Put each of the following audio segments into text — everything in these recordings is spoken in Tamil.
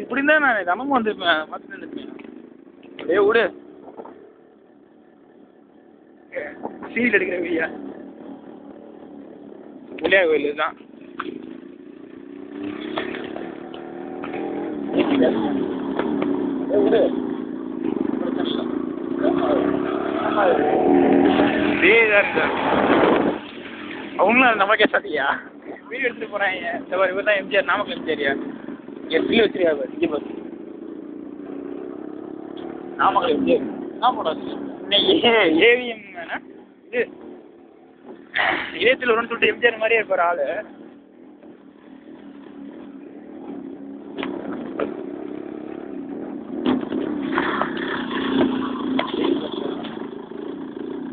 இப்படி தான் நான் தினமும் வந்திருப்பேன் பார்த்துட்டு இருந்திருப்பேன் ஏ விடு. சீல் எடுக்கிற வீடியா பிள்ளையார் கோயில் இதுதான் அவங்களும் நமக்கே சதியா வீடியோ எடுத்துட்டு போறாங்க. இந்த மாதிரி இவர் தான் எம்ஜிஆர் நாமக்கல் எம்ஜிஆரியா என் பிள்ளை பாரு இங்கே பாரு. நாமக்கல் எம்ஜிஆர் ஆமாடா இன்னைக்கு ஏ ஏவிஎம் இது இதயத்தில் வரும்னு சொல்லிட்டு எம்ஜிஆர் மாதிரியே இருப்பார் ஆளு.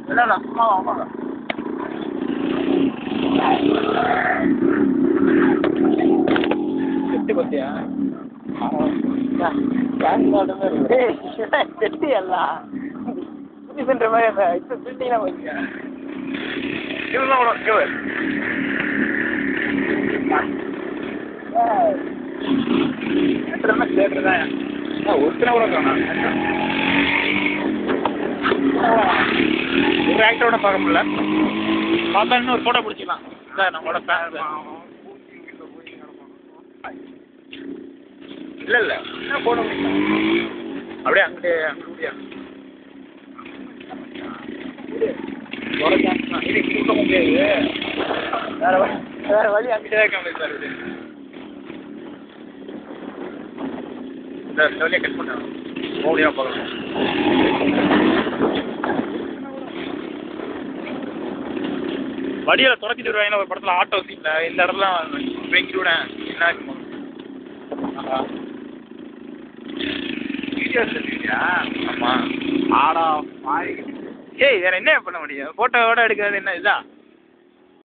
இல்லைடா அம்மா ஆமாடா செட்டு பத்தியா? செட்டு எல்லாம் புதுசுன்ற மாதிரி அந்த இப்போ பில்டிங்லாம் வச்சுக்க இவன் கூட இவர் தேட்டர் தான் ஒருத்தனை கூட காணும் ஒரு ஆக்டரோட பார்க்க முடியல. பார்த்தா இன்னும் ஒரு ஃபோட்டோ பிடிச்சிக்கலாம். சார் நம்மளோட ஃபேன் இல்லை இல்லை. என்ன ஃபோட்டோ அப்படியே அங்கிட்டே அங்கிட்டு முடியா சான்ஸ் தான். இது கொடுக்க முடியாது. வேறு வழி வேறு வழி அங்கிட்டே தான் சார் இது இந்த இந்த கட் பண்ண மோடியாக பார்க்கணும் வடியில துரத்திட்டு விடுவாங்க ஒரு படத்துல ஆட்டோ சீட்ல இந்த இடத்துல வெங்கி என்ன இருக்குமா வீடியோ சொல்லுவியா ஆமா. ஆடா ஏய் வேற என்ன பண்ண முடியும்? போட்டோவோட எடுக்கிறது என்ன இதா?